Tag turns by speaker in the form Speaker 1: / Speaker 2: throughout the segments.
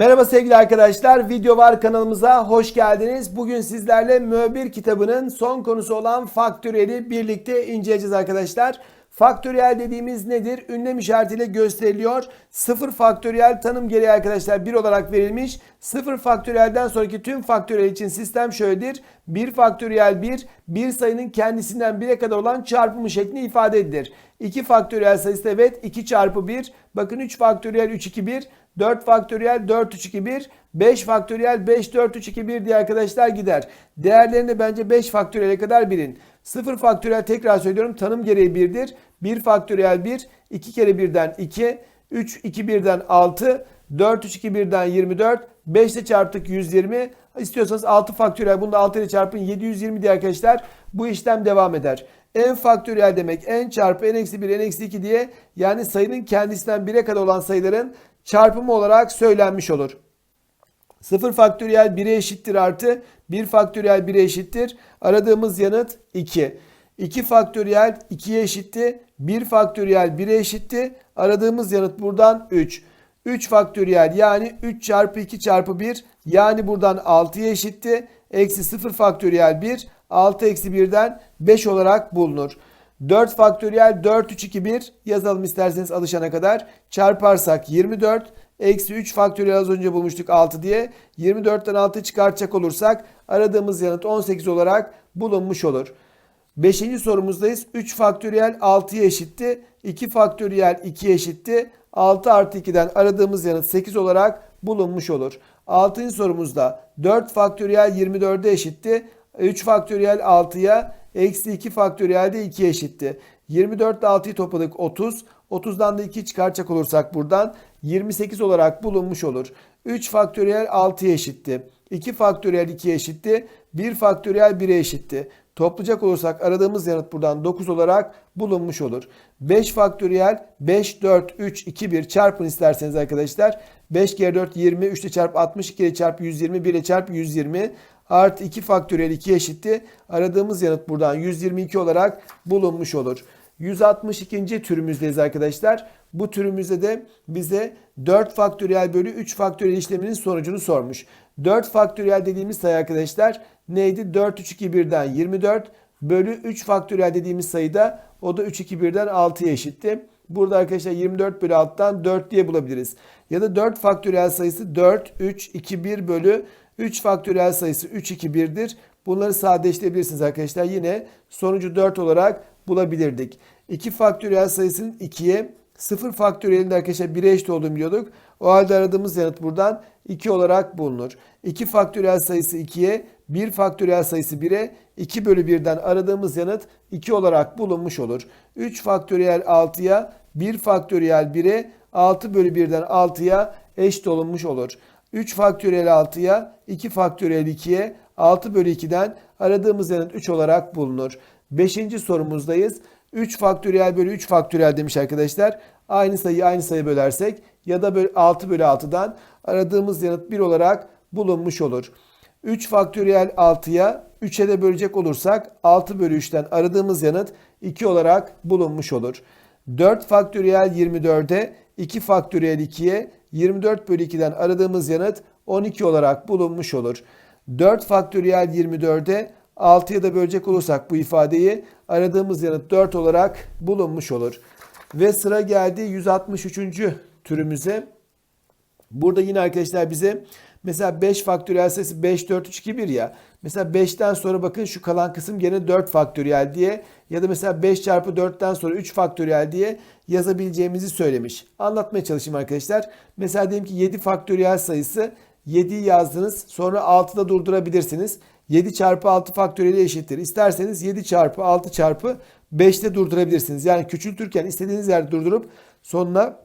Speaker 1: Merhaba sevgili arkadaşlar. Video var kanalımıza hoş geldiniz. Bugün sizlerle Mö1 kitabının son konusu olan faktöriyeli birlikte inceleyeceğiz arkadaşlar. Faktöriyel dediğimiz nedir? Ünlem işaretiyle gösteriliyor. Sıfır faktöriyel tanım gereği arkadaşlar 1 olarak verilmiş. Sıfır faktöriyelden sonraki tüm faktöriyel için sistem şöyledir. 1 faktöriyel 1, bir sayının kendisinden 1'e kadar olan çarpımı şeklinde ifade edilir. 2 faktöriyel sayısı evet 2 çarpı 1. Bakın 3 faktöriyel 3 2 1. 4 faktöriyel 4 3 2 1. 5 faktöriyel 5 4 3 2 1 diye arkadaşlar gider. Değerlerini bence 5 faktöriyele kadar bilin. 0 faktöriyel tekrar söylüyorum tanım gereği 1'dir. 1 faktöriyel 1, 2 kere 1'den 2, 3 2 1'den 6, 4 3 2 1'den 24, 5 ile çarptık 120. İstiyorsanız 6 faktöriyel bunu da 6 ile çarpın 720 diye arkadaşlar bu işlem devam eder. n faktöriyel demek n çarpı n eksi 1 n eksi 2 diye yani sayının kendisinden 1'e kadar olan sayıların çarpımı olarak söylenmiş olur. 0 faktöriyel 1'e eşittir artı 1 faktöriyel 1'e eşittir. Aradığımız yanıt 2. 2 faktöriyel 2'ye eşitti. 1 faktöriyel 1'e eşitti. Aradığımız yanıt buradan 3. 3 faktöriyel yani 3 çarpı 2 çarpı 1 yani buradan 6'ya eşitti. Eksi 0 faktöriyel 1 6 eksi 1'den 5 olarak bulunur. 4 faktöriyel 4 3 2 1 yazalım isterseniz alışana kadar. Çarparsak 24 eksi 3 faktöriyel az önce bulmuştuk 6 diye. 24'ten 6 çıkartacak olursak aradığımız yanıt 18 olarak bulunmuş olur. Beşinci sorumuzdayız. 3 faktöriyel 6'ya eşitti. 2 faktöriyel 2'ye eşitti. 6 artı 2'den aradığımız yanıt 8 olarak bulunmuş olur. Altıncı sorumuzda 4 faktöriyel 24'e eşitti. 3 faktöriyel 6'ya eksi 2 faktöriyel de 2'ye eşitti. 24 ile 6'yı topladık 30. 30'dan da 2 çıkartacak olursak buradan 28 olarak bulunmuş olur. 3 faktöriyel 6'ya eşitti. 2 faktöriyel 2'ye eşitti. 1 faktöriyel 1'e eşitti. Toplayacak olursak aradığımız yanıt buradan 9 olarak bulunmuş olur. 5 faktöriyel 5, 4, 3, 2, 1 çarpın isterseniz arkadaşlar. 5 kere 4 20, 3 ile çarp 60, 2 ile çarp 120, 1 ile çarp 120 artı 2 faktöriyel 2 eşitti. Aradığımız yanıt buradan 122 olarak bulunmuş olur. 162. türümüzdeyiz arkadaşlar. Bu türümüzde de bize 4 faktöriyel bölü 3 faktöriyel işleminin sonucunu sormuş. 4 faktöriyel dediğimiz sayı arkadaşlar neydi? 4 3 2 1'den 24 bölü 3 faktöriyel dediğimiz sayıda o da 3 2 1'den 6'ya eşitti. Burada arkadaşlar 24 bölü 6'dan 4 diye bulabiliriz. Ya da 4 faktöriyel sayısı 4 3 2 1 bölü 3 faktöriyel sayısı 3 2 1'dir. Bunları sadeleştirebilirsiniz arkadaşlar. Yine sonucu 4 olarak bulabilirdik. 2 faktöriyel sayısının 2'ye 0 faktöriyelinde arkadaşlar 1'e eşit olduğunu biliyorduk. O halde aradığımız yanıt buradan 2 olarak bulunur. 2 faktöriyel sayısı 2'ye 1 faktöriyel sayısı 1'e 2 bölü 1'den aradığımız yanıt 2 olarak bulunmuş olur. 3 faktöriyel 6'ya 1 faktöriyel 1'e 6 bölü 1'den 6'ya eşit olunmuş olur. 3 faktöriyel 6'ya 2 faktöriyel 2'ye 6 bölü 2'den aradığımız yanıt 3 olarak bulunur. Beşinci sorumuzdayız. 3 faktöriyel bölü 3 faktöriyel demiş arkadaşlar. Aynı sayıyı aynı sayı bölersek ya da 6 bölü 6'dan aradığımız yanıt 1 olarak bulunmuş olur. 3 faktöriyel 6'ya 3'e de bölecek olursak 6 bölü 3'ten aradığımız yanıt 2 olarak bulunmuş olur. 4 faktöriyel 24'e 2 faktöriyel 2'ye 24 bölü 2'den aradığımız yanıt 12 olarak bulunmuş olur. 4 faktöriyel 24'e 6'ya da bölecek olursak bu ifadeyi aradığımız yanıt 4 olarak bulunmuş olur. Ve sıra geldi 163. türümüze. Burada yine arkadaşlar bize mesela 5 faktöriyel sayısı 5, 4, 3, 2, 1 ya. Mesela 5'ten sonra bakın şu kalan kısım gene 4 faktöriyel diye ya da mesela 5 çarpı 4'ten sonra 3 faktöriyel diye yazabileceğimizi söylemiş. Anlatmaya çalışayım arkadaşlar. Mesela diyelim ki 7 faktöriyel sayısı 7'yi yazdınız sonra 6'da durdurabilirsiniz. 7 çarpı 6 faktöriyeli eşittir. İsterseniz 7 çarpı 6 çarpı 5'te durdurabilirsiniz. Yani küçültürken istediğiniz yerde durdurup sonuna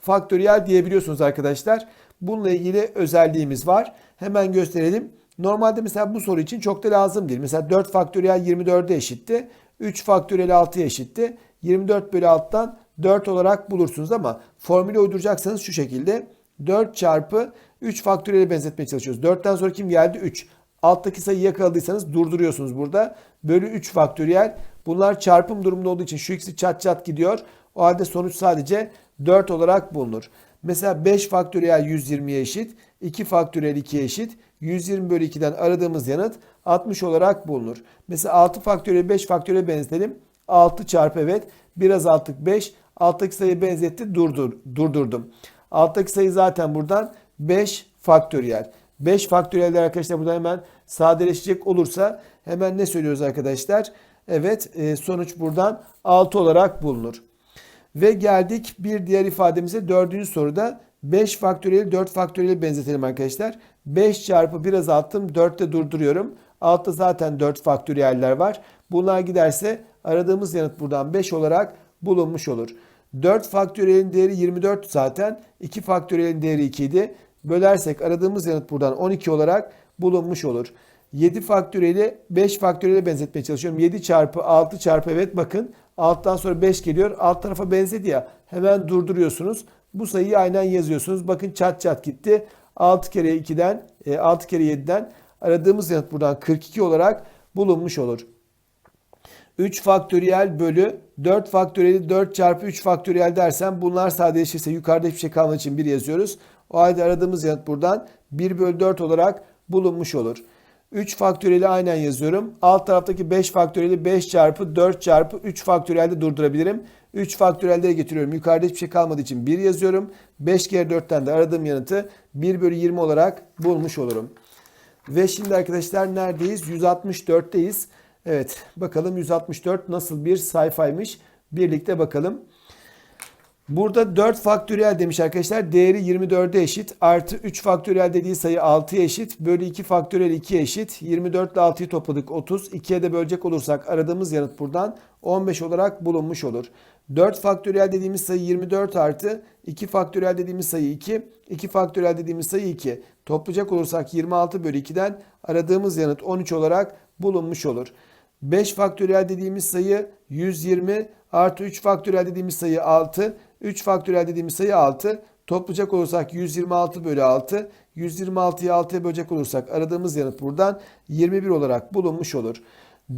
Speaker 1: faktöriyel diyebiliyorsunuz arkadaşlar. Bununla ilgili özelliğimiz var. Hemen gösterelim. Normalde mesela bu soru için çok da lazım değil. Mesela 4 faktöriyel 24'e eşitti. 3 faktöriyel 6'ya eşitti. 24 bölü 6'dan 4 olarak bulursunuz ama formülü uyduracaksanız şu şekilde 4 çarpı 3 faktöriyeli benzetmeye çalışıyoruz. 4'ten sonra kim geldi? 3. Alttaki sayıyı yakaladıysanız durduruyorsunuz burada. Bölü 3 faktöriyel. Bunlar çarpım durumunda olduğu için şu ikisi çat çat gidiyor. O halde sonuç sadece 4 olarak bulunur. Mesela 5 faktöriyel 120'ye eşit. 2 faktöriyel 2'ye eşit. 120 bölü 2'den aradığımız yanıt 60 olarak bulunur. Mesela 6 faktöriyel 5 faktöriyel benzetelim. 6 çarpı evet. Biraz altık 5. Alttaki sayıyı benzetti durdur, durdurdum. Alttaki sayı zaten buradan 5 faktöriyel. 5 faktöriyeller arkadaşlar burada hemen sadeleşecek olursa hemen ne söylüyoruz arkadaşlar? Evet e, sonuç buradan 6 olarak bulunur. Ve geldik bir diğer ifademize dördüncü soruda 5 faktöriyel 4 faktöriyel benzetelim arkadaşlar. 5 çarpı biraz azalttım 4'te durduruyorum. Altta zaten 4 faktöriyeller var. Bunlar giderse aradığımız yanıt buradan 5 olarak bulunmuş olur. 4 faktöriyelin değeri 24 zaten. 2 faktöriyelin değeri 2 idi. Bölersek aradığımız yanıt buradan 12 olarak bulunmuş olur. 7 faktöriyeli 5 faktöriyele benzetmeye çalışıyorum. 7 çarpı 6 çarpı evet bakın alttan sonra 5 geliyor. Alt tarafa benzedi ya hemen durduruyorsunuz. Bu sayıyı aynen yazıyorsunuz. Bakın çat çat gitti. 6 kere 2'den 6 kere 7'den aradığımız yanıt buradan 42 olarak bulunmuş olur. 3 faktöriyel bölü 4 faktöriyeli 4 çarpı 3 faktöriyel dersen bunlar sadeleşirse yukarıda hiçbir şey kalmadığı için 1 yazıyoruz. O halde aradığımız yanıt buradan 1 bölü 4 olarak bulunmuş olur. 3 faktöriyeli aynen yazıyorum. Alt taraftaki 5 faktöriyeli 5 çarpı 4 çarpı 3 faktöriyelde durdurabilirim. 3 faktöriyelleri getiriyorum. Yukarıda hiçbir şey kalmadığı için 1 yazıyorum. 5 kere 4'ten de aradığım yanıtı 1 bölü 20 olarak bulmuş olurum. Ve şimdi arkadaşlar neredeyiz? 164'teyiz. Evet bakalım 164 nasıl bir sayfaymış. Birlikte bakalım. Burada 4 faktöriyel demiş arkadaşlar. Değeri 24'e eşit. Artı 3 faktöriyel dediği sayı 6'ya eşit. Bölü 2 faktöriyel 2'ye eşit. 24 ile 6'yı topladık 30. 2'ye de bölecek olursak aradığımız yanıt buradan 15 olarak bulunmuş olur. 4 faktöriyel dediğimiz sayı 24 artı 2 faktöriyel dediğimiz sayı 2. 2 faktöriyel dediğimiz sayı 2. Toplayacak olursak 26 bölü 2'den aradığımız yanıt 13 olarak bulunmuş olur. 5 faktöriyel dediğimiz sayı 120 artı 3 faktöriyel dediğimiz sayı 6. 3 faktöriyel dediğimiz sayı 6. Toplayacak olursak 126 bölü 6. 126'yı 6'ya bölecek olursak aradığımız yanıt buradan 21 olarak bulunmuş olur.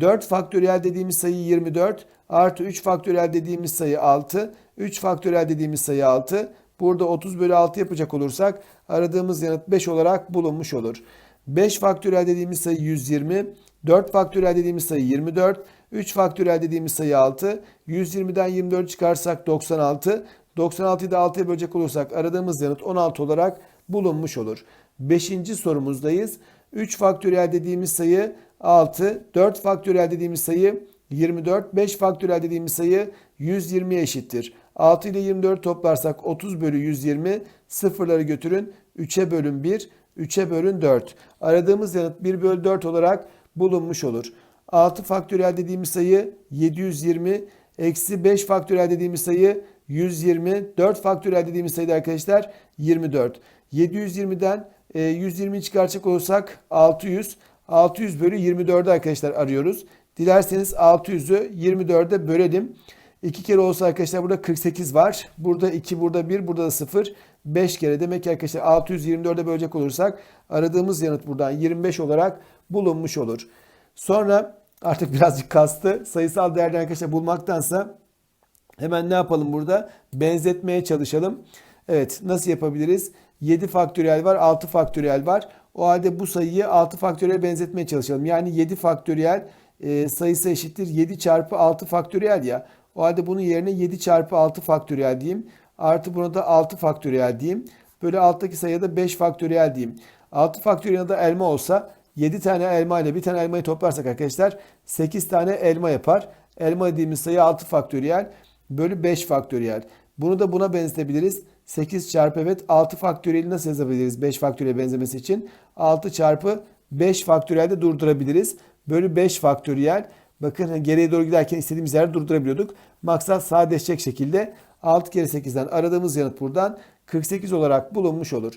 Speaker 1: 4 faktöriyel dediğimiz sayı 24 artı 3 faktöriyel dediğimiz sayı 6. 3 faktöriyel dediğimiz sayı 6. Burada 30 bölü 6 yapacak olursak aradığımız yanıt 5 olarak bulunmuş olur. 5 faktöriyel dediğimiz sayı 120. 4 faktöriyel dediğimiz sayı 24. 3 faktöriyel dediğimiz sayı 6. 120'den 24 çıkarsak 96. 96'yı da 6'ya bölecek olursak aradığımız yanıt 16 olarak bulunmuş olur. 5. sorumuzdayız. 3 faktöriyel dediğimiz sayı 6. 4 faktöriyel dediğimiz sayı 24. 5 faktöriyel dediğimiz sayı 120'ye eşittir. 6 ile 24 toplarsak 30 bölü 120 sıfırları götürün. 3'e bölün 1, 3'e bölün 4. Aradığımız yanıt 1 bölü 4 olarak bulunmuş olur. 6 faktöriyel dediğimiz sayı 720 eksi 5 faktöriyel dediğimiz sayı 120 4 faktöriyel dediğimiz sayı arkadaşlar 24. 720'den 120'yi çıkaracak olursak 600 600 bölü 24'ü arkadaşlar arıyoruz. Dilerseniz 600'ü 24'e bölelim. 2 kere olsa arkadaşlar burada 48 var. Burada 2, burada 1, burada da 0. 5 kere demek ki arkadaşlar 624'e bölecek olursak aradığımız yanıt buradan 25 olarak bulunmuş olur. Sonra artık birazcık kastı. Sayısal değerler arkadaşlar bulmaktansa hemen ne yapalım burada? Benzetmeye çalışalım. Evet nasıl yapabiliriz? 7 faktöriyel var 6 faktöriyel var. O halde bu sayıyı 6 faktöriyel benzetmeye çalışalım. Yani 7 faktöriyel e, sayısı eşittir 7 çarpı 6 faktöriyel ya. O halde bunun yerine 7 çarpı 6 faktöriyel diyeyim. Artı buna da 6 faktöriyel diyeyim. Böyle alttaki sayıya da 5 faktöriyel diyeyim. 6 faktöriyel da elma olsa 7 tane elma ile bir tane elmayı toplarsak arkadaşlar 8 tane elma yapar. Elma dediğimiz sayı 6 faktöriyel bölü 5 faktöriyel. Bunu da buna benzetebiliriz. 8 çarpı evet 6 faktöriyeli nasıl yazabiliriz 5 faktöriyel benzemesi için? 6 çarpı 5 faktöriyel de durdurabiliriz. Bölü 5 faktöriyel. Bakın geriye doğru giderken istediğimiz yerde durdurabiliyorduk. Maksat sadeleşecek şekilde 6 kere 8'den aradığımız yanıt buradan 48 olarak bulunmuş olur.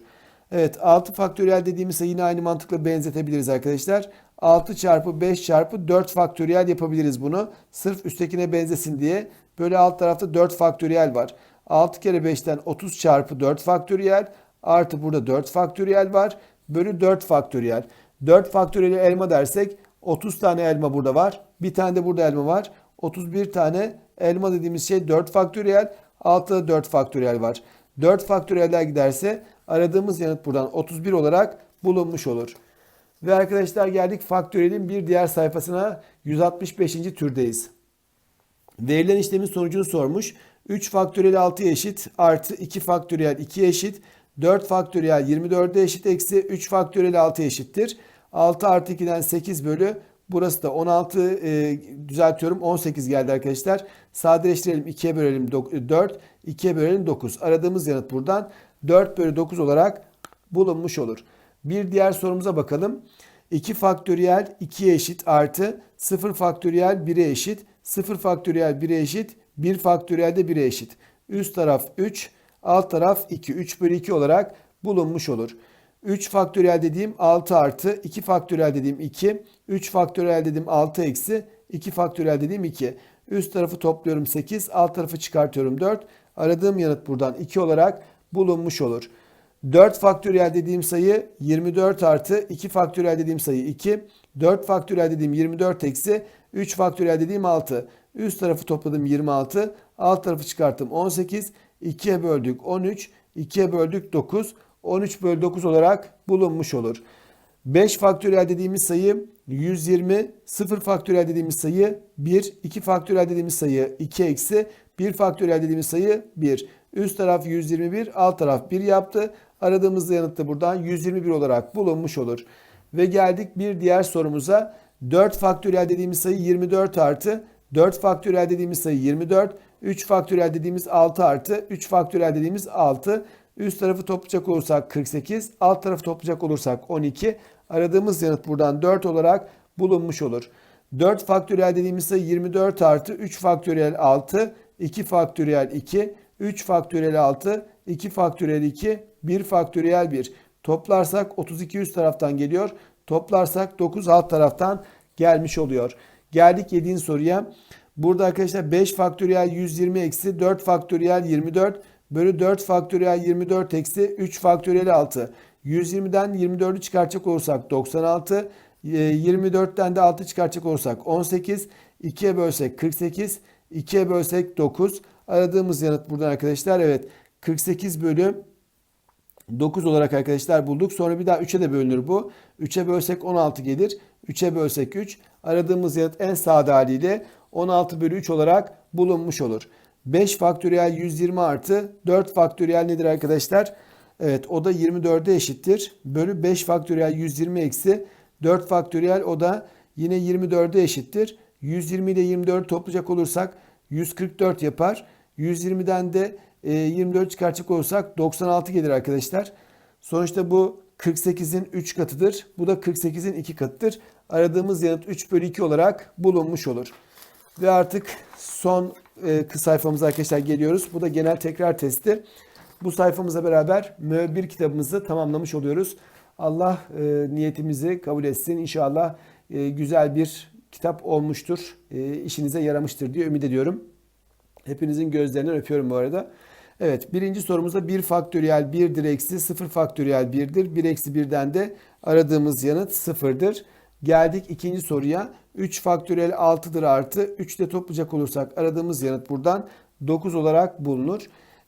Speaker 1: Evet 6 faktöriyel dediğimiz sayı yine aynı mantıkla benzetebiliriz arkadaşlar. 6 çarpı 5 çarpı 4 faktöriyel yapabiliriz bunu. Sırf üsttekine benzesin diye. Böyle alt tarafta 4 faktöriyel var. 6 kere 5'ten 30 çarpı 4 faktöriyel artı burada 4 faktöriyel var. Bölü 4 faktöriyel. 4 faktöriyel elma dersek 30 tane elma burada var. Bir tane de burada elma var. 31 tane Elma dediğimiz şey 4 faktöriyel. Altta da 4 faktöriyel var. 4 faktöriyeller giderse aradığımız yanıt buradan 31 olarak bulunmuş olur. Ve arkadaşlar geldik faktöriyelin bir diğer sayfasına 165. türdeyiz. Verilen işlemin sonucunu sormuş. 3 faktöriyel 6'ya eşit artı 2 faktöriyel 2'ye eşit. 4 faktöriyel 24'e eşit eksi 3 faktöriyel 6'ya eşittir. 6 artı 2'den 8 bölü burası da 16 e, düzeltiyorum 18 geldi arkadaşlar. Sadeleştirelim 2'ye bölelim 4 2'ye bölelim 9. Aradığımız yanıt buradan 4 bölü 9 olarak bulunmuş olur. Bir diğer sorumuza bakalım. 2 faktöriyel 2'ye eşit artı 0 faktöriyel 1'e eşit 0 faktöriyel 1'e eşit 1 faktöriyel de 1'e eşit. Üst taraf 3 alt taraf 2 3 bölü 2 olarak bulunmuş olur. 3 faktöriyel dediğim 6 artı 2 faktöriyel dediğim 2 3 faktöriyel dediğim 6 eksi 2 faktöriyel dediğim 2. Üst tarafı topluyorum 8 alt tarafı çıkartıyorum 4. Aradığım yanıt buradan 2 olarak bulunmuş olur. 4 faktöriyel dediğim sayı 24 artı 2 faktöriyel dediğim sayı 2. 4 faktöriyel dediğim 24 eksi 3 faktöriyel dediğim 6. Üst tarafı topladım 26. Alt tarafı çıkarttım 18. 2'ye böldük 13. 2'ye böldük 9. 13 bölü 9 olarak bulunmuş olur. 5 faktöriyel dediğimiz sayı 120, 0 faktöriyel dediğimiz sayı 1, 2 faktöriyel dediğimiz sayı 2 eksi, 1 faktöriyel dediğimiz sayı 1. Üst taraf 121, alt taraf 1 yaptı. Aradığımız yanıt da buradan 121 olarak bulunmuş olur. Ve geldik bir diğer sorumuza. 4 faktöriyel dediğimiz sayı 24 artı 4 faktöriyel dediğimiz sayı 24, 3 faktöriyel dediğimiz 6 artı 3 faktöriyel dediğimiz 6. Üst tarafı toplayacak olursak 48, alt tarafı toplayacak olursak 12. Aradığımız yanıt buradan 4 olarak bulunmuş olur. 4 faktöriyel dediğimiz sayı 24 artı 3 faktöriyel 6, 2 faktöriyel 2, 3 faktöriyel 6, 2 faktöriyel 2, 1 faktöriyel 1. Toplarsak 32 üst taraftan geliyor. Toplarsak 9 alt taraftan gelmiş oluyor. Geldik 7. soruya. Burada arkadaşlar 5 faktöriyel 120 eksi 4 faktöriyel 24 bölü 4 faktöriyel 24 eksi 3 faktöriyel 6. 120'den 24'ü çıkartacak olursak 96. 24'ten de 6 çıkartacak olursak 18. 2'ye bölsek 48. 2'ye bölsek 9. Aradığımız yanıt buradan arkadaşlar evet 48 bölü 9 olarak arkadaşlar bulduk. Sonra bir daha 3'e de bölünür bu. 3'e bölsek 16 gelir. 3'e bölsek 3. Aradığımız yanıt en sade haliyle 16 bölü 3 olarak bulunmuş olur. 5 faktöriyel 120 artı 4 faktöriyel nedir arkadaşlar? Evet o da 24'e eşittir. Bölü 5 faktöriyel 120 eksi 4 faktöriyel o da yine 24'e eşittir. 120 ile 24 toplayacak olursak 144 yapar. 120'den de 24 e, çıkartacak olursak 96 gelir arkadaşlar. Sonuçta bu 48'in 3 katıdır. Bu da 48'in 2 katıdır. Aradığımız yanıt 3 bölü 2 olarak bulunmuş olur. Ve artık son sayfamıza arkadaşlar geliyoruz. Bu da genel tekrar testi. Bu sayfamıza beraber MÖ1 kitabımızı tamamlamış oluyoruz. Allah e, niyetimizi kabul etsin. İnşallah e, güzel bir kitap olmuştur. E, işinize yaramıştır diye ümit ediyorum. Hepinizin gözlerinden öpüyorum bu arada. Evet birinci sorumuzda 1 faktöriyel 1'dir eksi 0 faktöriyel 1'dir. 1 eksi 1'den de aradığımız yanıt 0'dır. Geldik ikinci soruya. 3 faktöriyel 6'dır artı 3 de toplayacak olursak aradığımız yanıt buradan 9 olarak bulunur.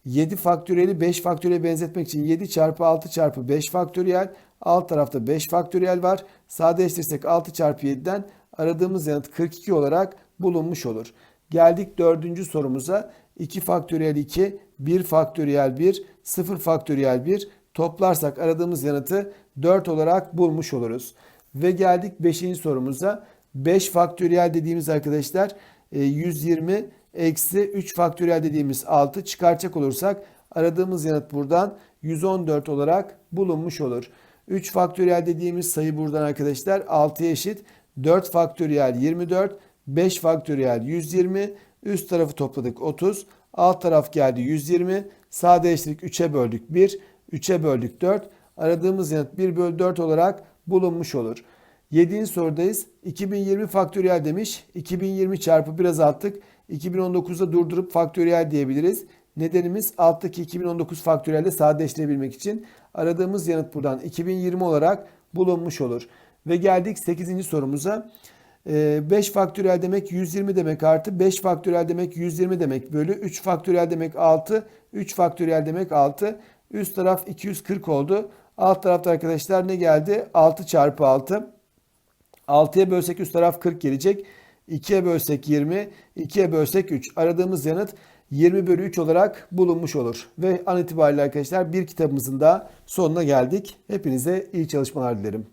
Speaker 1: 7 faktöriyeli 5 faktöriyel benzetmek için 7 çarpı 6 çarpı 5 faktöriyel. Alt tarafta 5 faktöriyel var. Sadeleştirirsek 6 çarpı 7'den aradığımız yanıt 42 olarak bulunmuş olur. Geldik dördüncü sorumuza. 2 faktöriyel 2, 1 faktöriyel 1, 0 faktöriyel 1 toplarsak aradığımız yanıtı 4 olarak bulmuş oluruz. Ve geldik 5. sorumuza. 5 faktöriyel dediğimiz arkadaşlar 120 e, eksi 3 faktöriyel dediğimiz 6 çıkartacak olursak aradığımız yanıt buradan 114 olarak bulunmuş olur. 3 faktöriyel dediğimiz sayı buradan arkadaşlar 6'ya eşit. 4 faktöriyel 24, 5 faktöriyel 120, üst tarafı topladık 30, alt taraf geldi 120, sadeleştirdik 3'e böldük 1, 3'e böldük 4. Aradığımız yanıt 1 bölü 4 olarak bulunmuş olur. 7. sorudayız. 2020 faktöriyel demiş. 2020 çarpı biraz attık. 2019'da durdurup faktöriyel diyebiliriz. Nedenimiz alttaki 2019 faktöriyelde sadeleştirebilmek için. Aradığımız yanıt buradan 2020 olarak bulunmuş olur. Ve geldik 8. sorumuza. 5 faktöriyel demek 120 demek artı 5 faktöriyel demek 120 demek bölü 3 faktöriyel demek 6. 3 faktöriyel demek 6. Üst taraf 240 oldu. Alt tarafta arkadaşlar ne geldi? 6 çarpı 6. 6'ya bölsek üst taraf 40 gelecek. 2'ye bölsek 20, 2'ye bölsek 3. Aradığımız yanıt 20 bölü 3 olarak bulunmuş olur. Ve an itibariyle arkadaşlar bir kitabımızın da sonuna geldik. Hepinize iyi çalışmalar dilerim.